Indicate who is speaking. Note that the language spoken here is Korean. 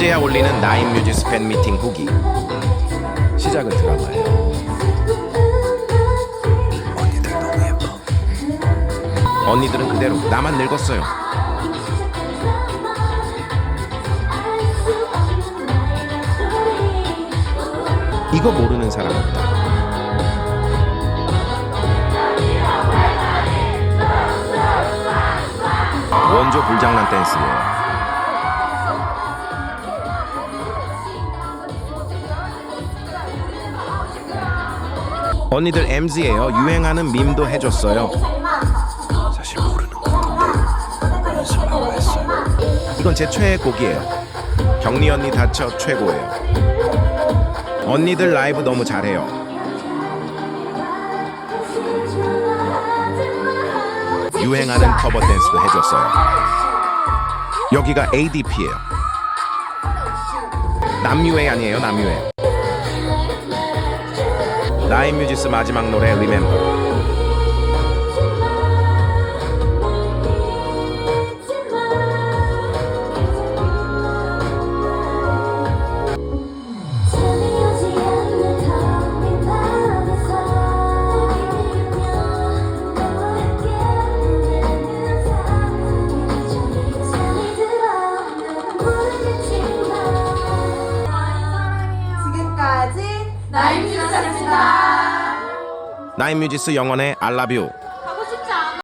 Speaker 1: 이제야 올리는 나인 뮤지스 팬 미팅 후기. 시작은 드라마예요. 언니들 너무 예뻐. 언니들은 그대로 나만 늙었어요. 이거 모르는 사람 없다. 원조 불장난 댄스예요 언니들 MZ예요. 유행하는 밈도 해줬어요. 사실 모르는 건데 연습하고 했어요. 이건 제 최애 곡이에요. 경리 언니 다쳐 최고예요. 언니들 라이브 너무 잘해요. 유행하는 커버 댄스도 해줬어요. 여기가 ADP예요. 남유해 아니에요, 남유해. 나인 뮤지스 마지막 노래 리 나인 뮤지스 영원의 알라뷰